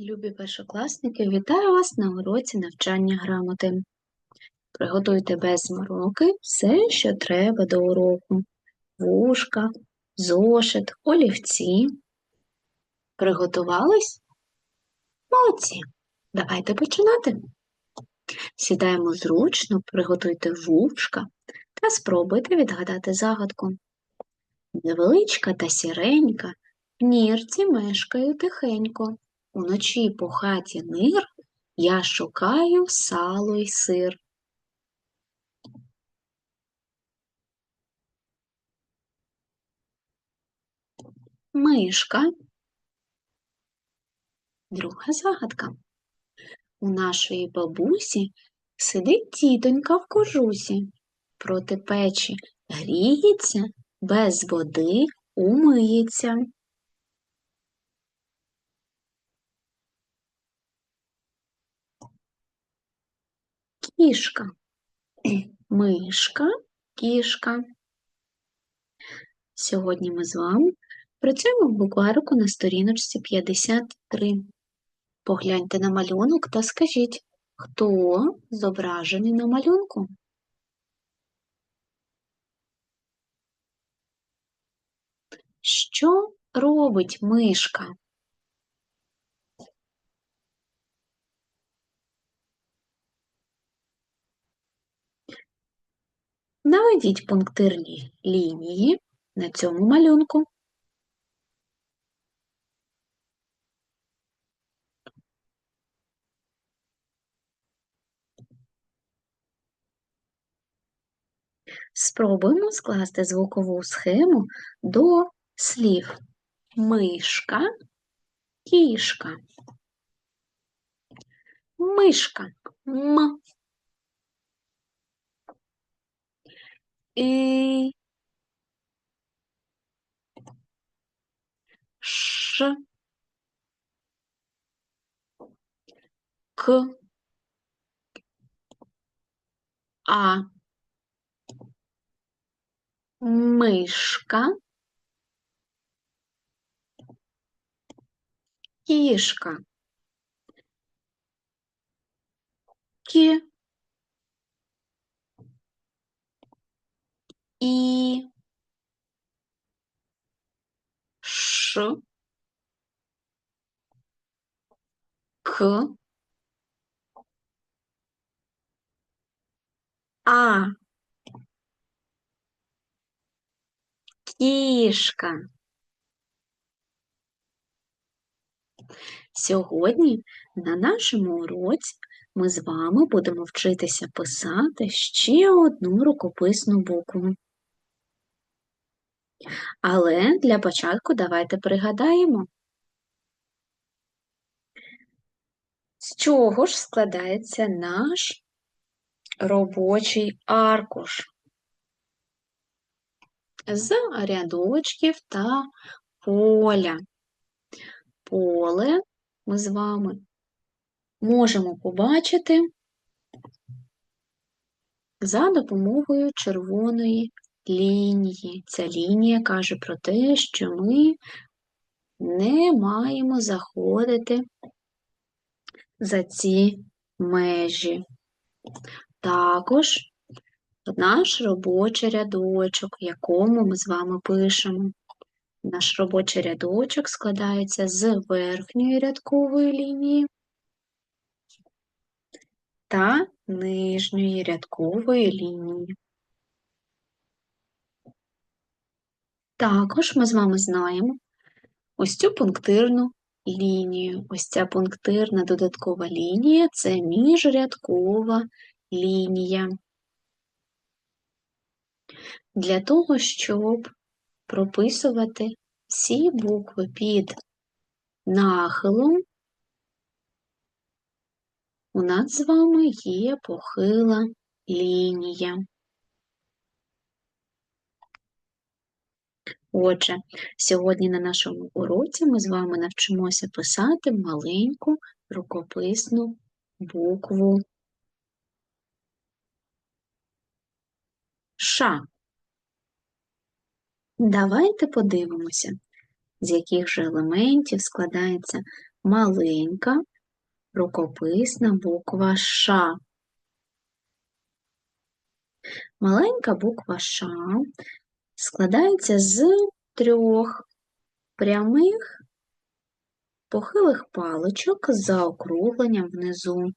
Любі першокласники, вітаю вас на уроці навчання грамоти. Приготуйте без мороки все, що треба до уроку. Вушка, зошит, олівці. Приготувались? Молодці! Давайте починати. Сідаємо зручно, приготуйте вушка та спробуйте відгадати загадку. Невеличка та сіренька, нірці мешкаю тихенько. Уночі по хаті нир, я шукаю сало й сир. Мишка. Друга загадка. У нашої бабусі сидить тітонька в кожусі. Проти печі гріється, без води умиється. Кішка. Мишка, кішка. Сьогодні ми з вами працюємо в букварику на сторіночці 53. Погляньте на малюнок та скажіть, хто зображений на малюнку? Що робить мишка? Наведіть пунктирні лінії на цьому малюнку. Спробуємо скласти звукову схему до слів мишка, кішка, мишка, м, і, ш, к, а, мишка, кішка, кі, і, ш, к, а, кішка. Сьогодні на нашому уроці ми з вами будемо вчитися писати ще одну рукописну букву. Але для початку давайте пригадаємо, з чого ж складається наш робочий аркуш. З рядочків та поля. Поле ми з вами можемо побачити за допомогою червоної лінії. Ця лінія каже про те, що ми не маємо заходити за ці межі. Також наш робочий рядочок, в якому ми з вами пишемо. Наш робочий рядочок складається з верхньої рядкової лінії та нижньої рядкової лінії. Також ми з вами знаємо ось цю пунктирну лінію. Ось ця пунктирна додаткова лінія це міжрядкова лінія. Для того, щоб прописувати всі букви під нахилом, у нас з вами є похила лінія. Отже, сьогодні на нашому уроці ми з вами навчимося писати маленьку рукописну букву Ш. Давайте подивимося, з яких же елементів складається маленька рукописна буква Ш. Маленька буква Ш складається з трьох прямих похилих паличок з заокругленням внизу.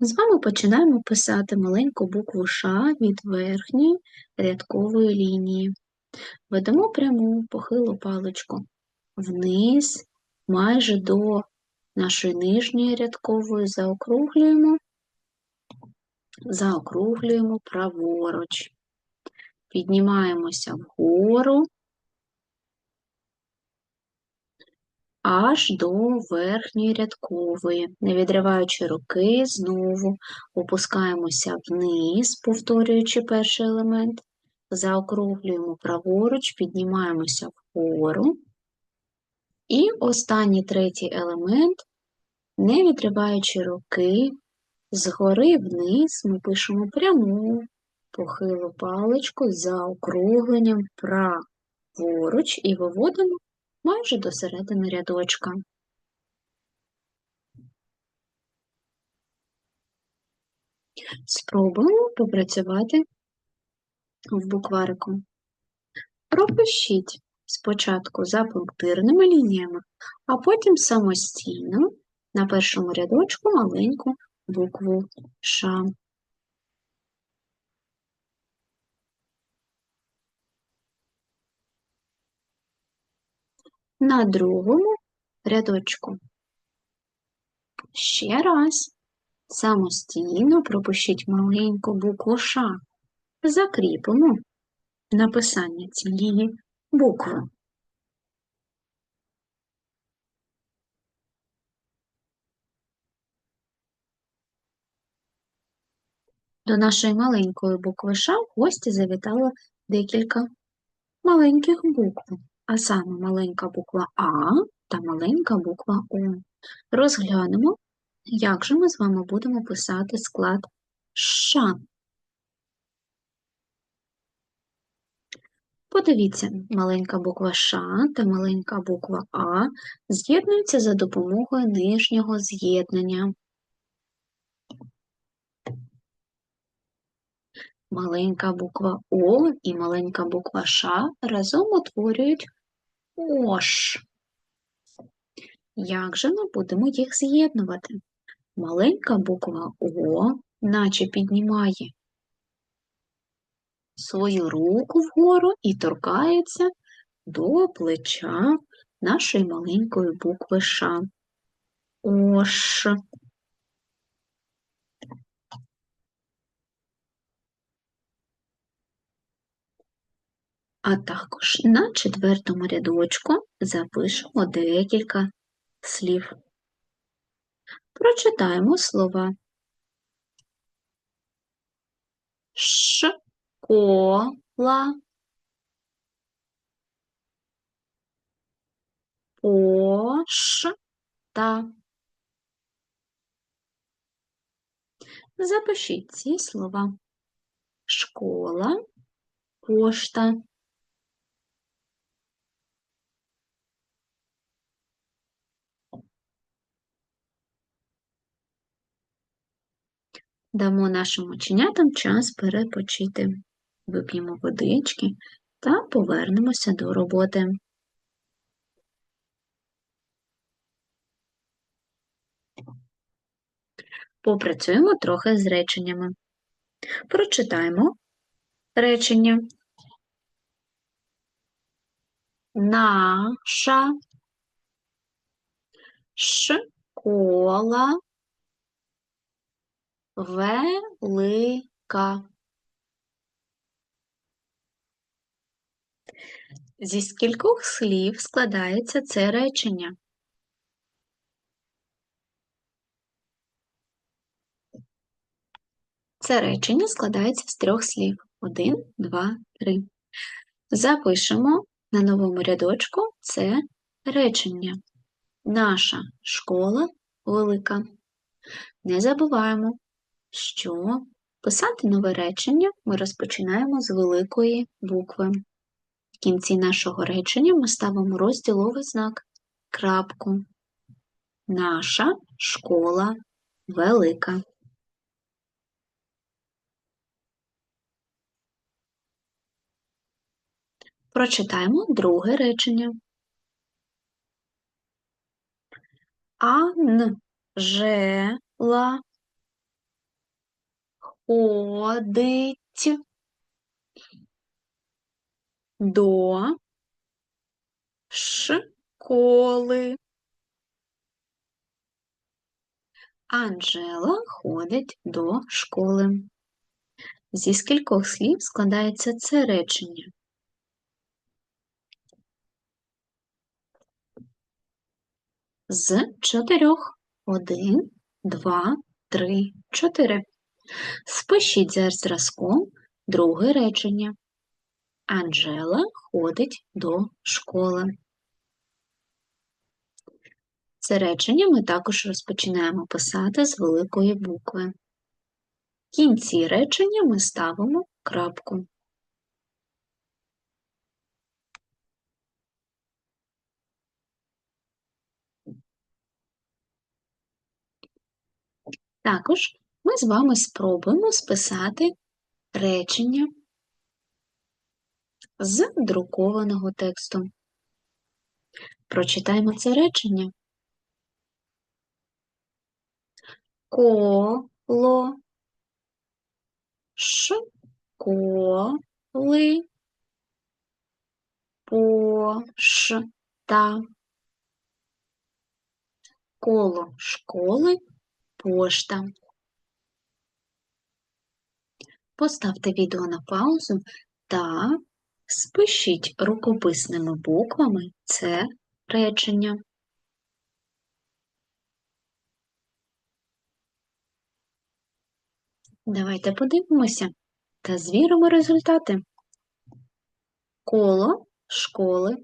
З вами починаємо писати маленьку букву Ш від верхньої рядкової лінії. Ведемо пряму похилу паличку вниз, майже до нашої нижньої рядкової, заокруглюємо, заокруглюємо праворуч, піднімаємося вгору аж до верхньої рядкової, не відриваючи руки, знову опускаємося вниз, повторюючи перший елемент, заокруглюємо праворуч, піднімаємося вгору. І останній третій елемент, не відриваючи руки, згори вниз ми пишемо пряму похилу паличку за округленням праворуч і виводимо майже до середини рядочка. Спробуємо попрацювати в букварику. Пропишіть спочатку за пунктирними лініями, а потім самостійно на першому рядочку маленьку букву Ш. На другому рядочку ще раз самостійно пропишіть маленьку букву Ш. Закріпимо написання цієї букви. До нашої маленької букви Ш в гості завітало декілька маленьких букв, а саме маленька буква А та маленька буква О. Розглянемо, як же ми з вами будемо писати склад Ш. Подивіться, маленька буква Ш та маленька буква А з'єднуються за допомогою нижнього з'єднання. Маленька буква О і маленька буква Ш разом утворюють ОШ. Як же ми будемо їх з'єднувати? Маленька буква О, наче піднімає свою руку вгору і торкається до плеча нашої маленької букви Ш. Ош. А також на четвертому рядочку запишемо декілька слів. Прочитаємо слова школа, пошта. Запишіть ці слова. Школа, пошта. Дамо нашим ученятам час перепочити. Вип'ємо водички та повернемося до роботи. Попрацюємо трохи з реченнями. Прочитаємо речення. Наша школа велика. Зі скількох слів складається це речення? Це речення складається з трьох слів. Один, два, три. Запишемо на новому рядочку це речення. Наша школа велика. Не забуваємо, що писати нове речення ми розпочинаємо з великої букви. В кінці нашого речення ми ставимо розділовий знак крапку. Наша школа велика. Прочитаємо друге речення. Анжела ходить до школи. Анжела ходить до школи. Зі скількох слів складається це речення? З чотирьох. Один, два, три, чотири. Спишіть за зразком друге речення. Анжела ходить до школи. Це речення ми також розпочинаємо писати з великої букви. В кінці речення ми ставимо крапку. Також ми з вами спробуємо списати речення з друкованого тексту. Прочитаємо це речення. Коло школи пошта. Коло школи пошта. Поставте відео на паузу та спишіть рукописними буквами це речення. Давайте подивимося та звіримо результати. Коло школи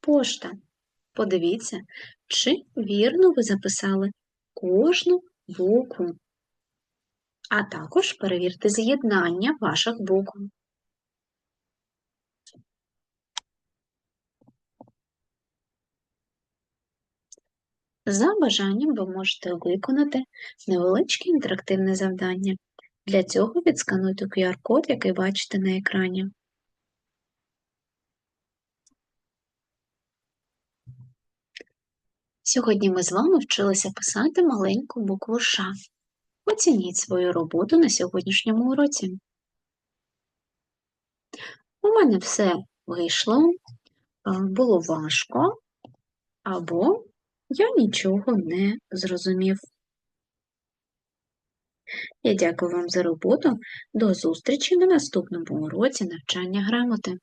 пошта. Подивіться, чи вірно ви записали кожну букву. А також перевірте з'єднання ваших букв. За бажанням ви можете виконати невеличке інтерактивне завдання. Для цього відскануйте QR-код, який бачите на екрані. Сьогодні ми з вами вчилися писати маленьку букву Ш. Оцініть свою роботу на сьогоднішньому уроці. У мене все вийшло, було важко, або я нічого не зрозумів. Я дякую вам за роботу. До зустрічі на наступному уроці навчання грамоти.